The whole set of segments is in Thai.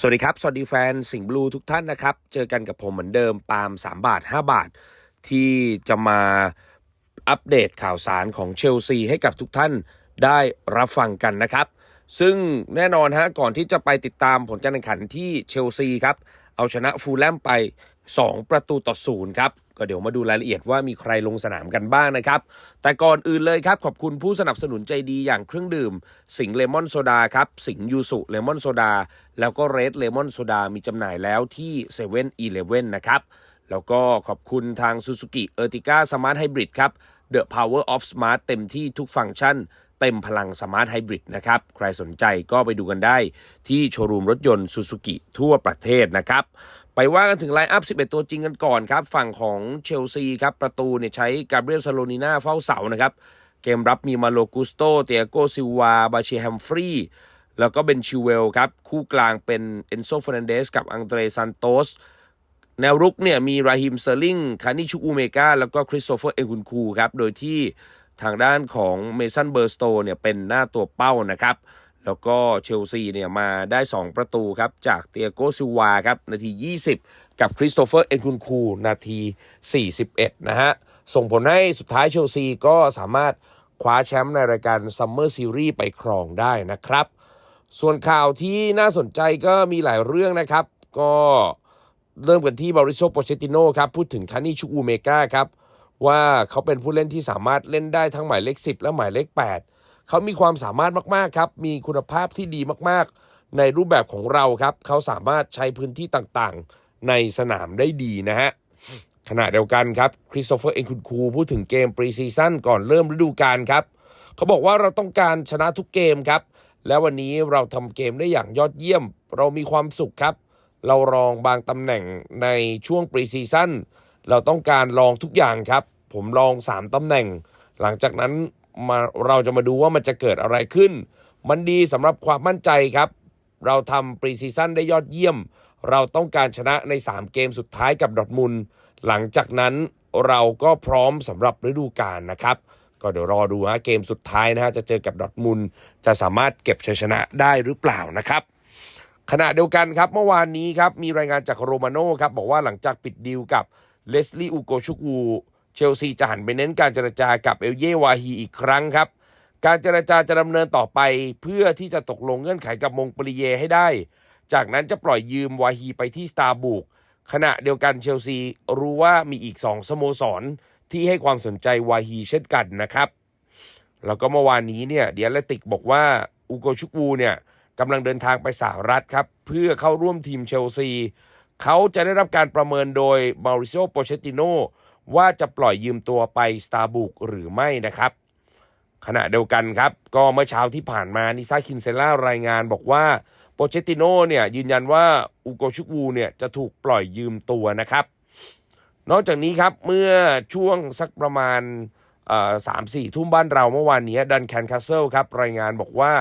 สวัสดีครับ สวัสดีแฟนสิงห์บลูทุกท่านนะครับ เจอกันกับผมเหมือนเดิมปาล์ม3 บาท 5 บาท ที่จะมาอัปเดตข่าวสารของเชลซีให้กับทุกท่านได้รับฟังกันนะครับ ซึ่งแน่นอนฮะก่อนที่จะไปติดตามผลการแข่งขันที่เชลซีครับ เอาชนะฟูลแลมไป 2 ประตูต่อศูนย์ครับ ก็เดี๋ยวมาดูรายละเอียดว่ามีใครลงสนามกันบ้างนะครับ แต่ก่อนอื่นเลยครับขอบคุณผู้สนับสนุนใจดีอย่างเครื่องดื่ม สิงเลมอนโซดาครับสิงยูสุเลมอนโซดาแล้วก็เรดเลมอนโซดามีจำหน่ายแล้วที่7 e เ e ่ e อีเลฟเว่นนะครับ แล้วก็ขอบคุณทาง Suzuki Ertiga Smart Hybrid ครับ The Power of Smart เต็มที่ทุกฟังก์ชันเต็มพลัง Smart Hybrid นะครับ ใครสนใจก็ไปดูกันได้ที่โชว์รูมรถยนต์ Suzuki ทั่วประเทศนะครับ ไปว่ากันถึงไลน์อัพ 11 ตัวจริงกันก่อนครับ ฝั่งของเชลซีครับ ประตูเนี่ยใช้กาเบรียลซาโลนิน่าเฝ้าเสานะครับ เกมรับมีมาโลกุสโต เตียโกซิวา บาเชแฮมฟรีแล้วก็เบนชิเวลครับ คู่กลางเป็นเอนโซเฟรนันเดสกับอังเดรซันโตส แนวรุกเนี่ยมีราฮิมเซอร์ลิง คานิชุกอูเมกา แล้วก็คริสโตเฟอร์เอกุนคูครับ โดยที่ทางด้านของเมสันเบอร์สโตเนี่ยเป็นหน้าตัวเป้านะครับ แล้วก็เชลซีเนี่ยมาได้ 2 ประตูครับ จากเตียโกซิวาครับนาที 20 กับคริสโตเฟอร์เอกุนคูนาที 41 นะฮะ ส่งผลให้สุดท้ายเชลซีก็สามารถคว้าแชมป์ในรายการซัมเมอร์ซีรีส์ไปครองได้นะครับ ส่วนข่าวที่น่าสนใจก็มีหลายเรื่องนะครับ ก็เริ่มกันที่บาริโซโปเชติโนครับ พูดถึงคานิชูอูเมกาครับ ว่าเขาเป็นผู้เล่นที่สามารถเล่นได้ทั้งหมายเลข 10 และหมายเลข 8 เขามีความสามารถมากๆครับ มีคุณภาพที่ดีมากๆ ในรูปแบบของเราครับ เขาสามารถใช้พื้นที่ต่างๆ ในสนามได้ดีนะฮะ ขณะเดียวกันครับคริสโตเฟอร์เอ็นคุณคูพูดถึงเกมปรีซีซั่นก่อนเริ่มฤดูกาลครับ เขาบอกว่าเราต้องการชนะทุกเกมครับ และวันนี้เราทำเกมได้อย่างยอดเยี่ยม เรามีความสุขครับ เราลองบางตำแหน่งในช่วงปรีซีซั่นเราต้องการลองทุกอย่างครับ ผมลอง 3ตำแหน่ง หลังจากนั้น มาเราจะมาดูว่ามันจะเกิดอะไรขึ้น มันดีสำหรับความมั่นใจครับ เราทำปรีซีซั่นได้ยอดเยี่ยม เราต้องการชนะใน 3 เกมสุดท้ายกับดอทมุนด์หลังจากนั้นเราก็พร้อมสำหรับฤดูกาลนะครับ ก็เดี๋ยวรอดูฮะเกมสุดท้ายนะฮะจะเจอกับดอทมุนด์จะสามารถเก็บชัยชนะได้หรือเปล่านะครับขณะเดียวกันครับเมื่อวานนี้ครับมีรายงานจากโรมาโน่ครับบอกว่าหลังจากปิดดีลกับเลสลี่อูโกชุกู เชลซีจะหันไปเน้นการเจรจากับเอลเยวาฮีอีกครั้งครับ การเจรจาจะดำเนินต่อไปเพื่อที่จะตกลงเงื่อนไขกับมงปรีเยให้ได้ จากนั้นจะปล่อยยืมวาฮีไปที่สตาร์บุกขณะเดียวกันเชลซีรู้ว่ามีอีก2สโมสร ที่ให้ความสนใจวาฮีเช่นกันนะครับ แล้วก็เมื่อวานนี้เนี่ยเดียลติกบอกว่าอูโกชุกวูเนี่ยกำลังเดินทางไปสหรัฐครับ เพื่อเข้าร่วมทีมเชลซี เขาจะได้รับการประเมินโดยมาริโซโปเชติโน ว่าจะปล่อยยืมตัวไปสตาร์บุกหรือไม่นะครับ ขณะเดียวกันครับ ก็เมื่อเช้าที่ผ่านมานิซาคินเซล่ารายงานบอกว่าโปเชติโนเนี่ยยืนยันว่าอูโกชุกวูเนี่ยจะถูกปล่อยยืมตัวนะครับ นอกจากนี้ครับเมื่อช่วงสักประมาณสามสี่ทุ่มบ้านเราเมื่อวานนี้ดันแคนคาสเซิลครับรายงานบอกว่า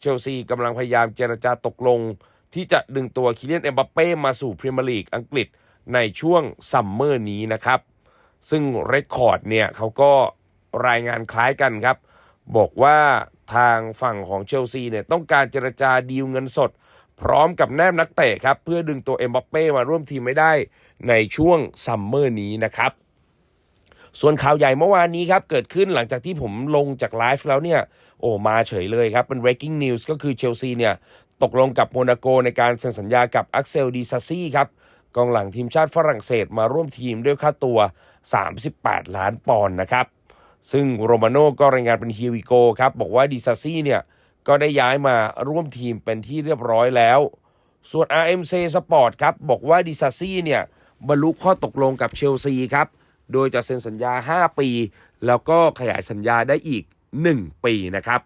เชลซีกำลังพยายามเจรจาตกลง ที่จะดึงตัวคิเลียนเอ็มบัปเป้มาสู่พรีเมียร์ลีกอังกฤษในช่วงซัมเมอร์นี้นะครับ ซึ่งเรคคอร์ดเนี่ยเขาก็รายงานคล้ายกันครับ บอกว่าทางฝั่งของเชลซีเนี่ยต้องการเจรจาดีลเงินสด พร้อมกับแนบนักเตะครับ เพื่อดึงตัวเอ็มบัปเป้มาร่วมทีมไม่ได้ในช่วงซัมเมอร์นี้นะครับ ส่วนข่าวใหญ่เมื่อวานนี้ครับ เกิดขึ้นหลังจากที่ผมลงจากไลฟ์แล้วเนี่ย โอ้มาเฉยเลยครับ เป็น breaking news ก็คือเชลซีเนี่ย ตกลงกับโมนาโกในการเซ็นสัญญากับอักเซลดีซาซี่ครับ กองหลังทีมชาติฝรั่งเศสมาร่วมทีมด้วยค่าตัว 38 ล้านปอนด์นะครับ ซึ่งโรมาโน่ก็รายงานเป็นฮีวิโกครับ บอกว่าดิซาซี่เนี่ย ก็ได้ย้ายมาร่วมทีมเป็นที่เรียบร้อยแล้ว ส่วน RMC Sport ครับ บอกว่าดิซาซี่เนี่ย บรรลุข้อตกลงกับเชลซีครับ โดยจะเซ็นสัญญา 5 ปี แล้วก็ขยายสัญญาได้อีก 1 ปีนะครับ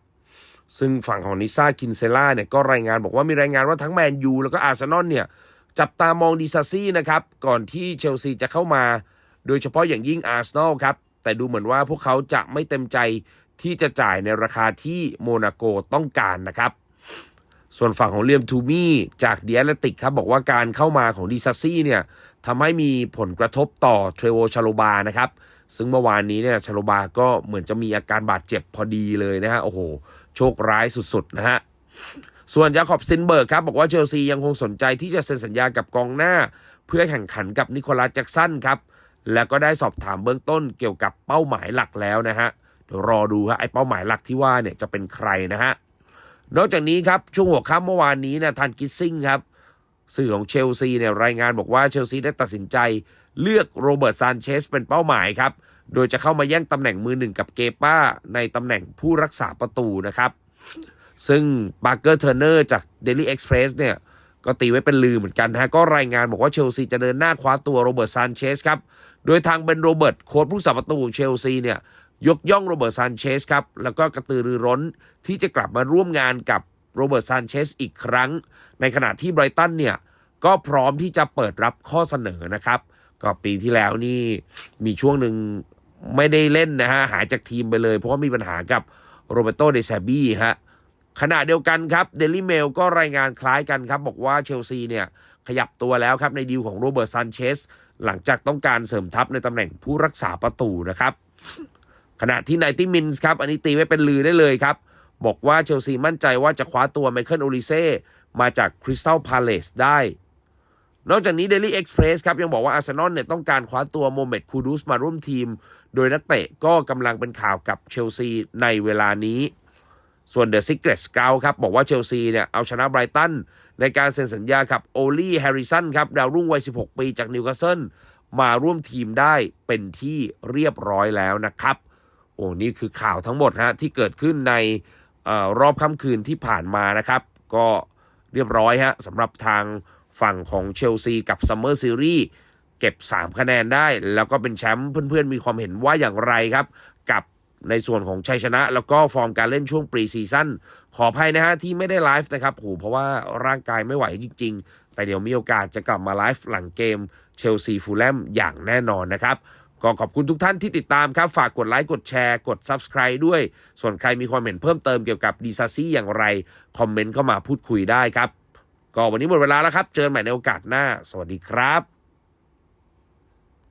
ซึ่งฝั่งของนิซ่าคินเซล่าเนี่ยก็รายงานบอกว่ามีรายงานว่าทั้งแมนยูแล้วก็อาร์เซนอลเนี่ย จับตามองดิซาซี่นะครับ ก่อนที่เชลซีจะเข้ามา โดยเฉพาะอย่างยิ่งอาร์เซนอลครับ แต่ดูเหมือนว่าพวกเขาจะไม่เต็มใจที่จะจ่ายในราคาที่โมนาโกต้องการนะครับ ส่วนฝั่งของเลียมทูมี่จากเดียเลติกครับ บอกว่าการเข้ามาของดิซาซี่เนี่ยทำให้มีผลกระทบต่อเทรโวชาโลบานะครับซึ่งเมื่อวานนี้เนี่ยชาโลบาก็เหมือนจะมีอาการบาดเจ็บพอดีเลยนะฮะ โอ้โห โชคร้ายสุด ๆ นะฮะ ส่วนยาคอบซินเบิร์กครับบอกว่าเชลซียังคงสนใจที่จะเซ็นสัญญากับกองหน้า เพื่อแข่งขันกับนิโคลัสแจ็กสันครับแล้วก็ได้สอบถามเบื้องต้นเกี่ยวกับเป้าหมายหลักแล้วนะฮะเดี๋ยวรอดูฮะไอ้เป้าหมายหลักที่ว่าเนี่ยจะเป็นใครนะฮะนอกจากนี้ครับช่วงหัวค่ำเมื่อวานนี้นะทันกิสซิงครับสื่อของเชลซีเนี่ยรายงานบอกว่าเชลซีได้ตัดสินใจเลือกโรเบิร์ตซานเชสเป็นเป้าหมายครับ โดยจะเข้ามาแย่งตำแหน่งมือหนึ่งกับเกป้าในตำแหน่งผู้รักษาประตูนะครับ ซึ่งบาร์เกอร์เทอร์เนอร์จาก Daily Express เนี่ย ก็ตีไว้เป็นลือเหมือนกันนะก็รายงานบอกว่าเชลซีจะเดินหน้าคว้าตัวโรเบิร์ตซานเชสครับ โดยทางเบนโรเบิร์ตโค้ชผู้สาประตูของเชลซีเนี่ยยกย่องโรเบิร์ตซานเชสครับ แล้วก็กระตือรือร้นที่จะกลับมาร่วมงานกับโรเบิร์ตซานเชสอีกครั้ง ในขณะที่ไบรตันเนี่ยก็พร้อมที่จะเปิดรับข้อเสนอนะครับ ก็ปีที่แล้วนี่มีช่วงหนึ่งไม่ได้เล่นนะฮะหายจากทีมไปเลย เพราะว่ามีปัญหากับโรเบโตเดซาบี้ฮะ ขณะเดียวกันครับเดลี่เมลก็รายงานคล้ายกันครับ บอกว่าเชลซีเนี่ยขยับตัวแล้วครับในดีลของโรเบิร์ตซันเชสหลังจากต้องการเสริมทัพในตำแหน่งผู้รักษาประตูนะครับ ขณะที่ไนตี้มินส์ครับ อันนี้ตีไว้เป็นลือได้เลยครับ บอกว่าเชลซีมั่นใจว่าจะคว้าตัวไมเคิลโอลิเซ่มาจากคริสตัลพาเลสได้ นอกจากนี้ Daily Express ครับ ยังบอกว่าอาร์เซนอลเนี่ยต้องการคว้าตัวโมเมดคูดูสมาร่วมทีม โดยนักเตะก็กำลังเป็นข่าวกับเชลซีในเวลานี้ ส่วน The Secret Scout ครับบอกว่าเชลซีเนี่ยเอาชนะไบรตันในการเซ็นสัญญากับโอลี่แฮร์ริสันครับดาวรุ่งวัย 16 ปีจากนิวคาสเซิลมาร่วมทีมได้เป็นที่เรียบร้อยแล้วนะครับ โอ้นี่คือข่าวทั้งหมดฮะที่เกิดขึ้นในออรอบค่ำคืนที่ผ่านมานะครับ ก็เรียบร้อยฮะสำหรับทางฝั่งของเชลซีกับซัมเมอร์ซีรีส์เก็บ 3 คะแนนได้ แล้วก็เป็นแชมป์เพื่อนๆ มีความเห็นว่าอย่างไรครับ กับ ในส่วนของชัยชนะ แล้วก็ฟอร์มการเล่นช่วงปรีซีซั่นขออภัยนะฮะที่ไม่ได้ไลฟ์นะครับโหเพราะว่าร่างกายไม่ไหวจริง ๆ แต่เดี๋ยวมีโอกาสจะกลับมาไลฟ์หลังเกมเชลซีฟูลแลมอย่างแน่นอนนะครับก็ขอบคุณทุกท่านที่ติดตามครับ ฝากกดไลค์ กดแชร์ กด Subscribe ด้วย ส่วนใครมีความเห็นเพิ่มเติมเกี่ยวกับดีซาซี่อย่างไร คอมเมนต์เข้ามาพูดคุยได้ครับ ก็วันนี้หมดเวลาแล้วครับ เจอกันใหม่ในโอกาสหน้า สวัสดีครับ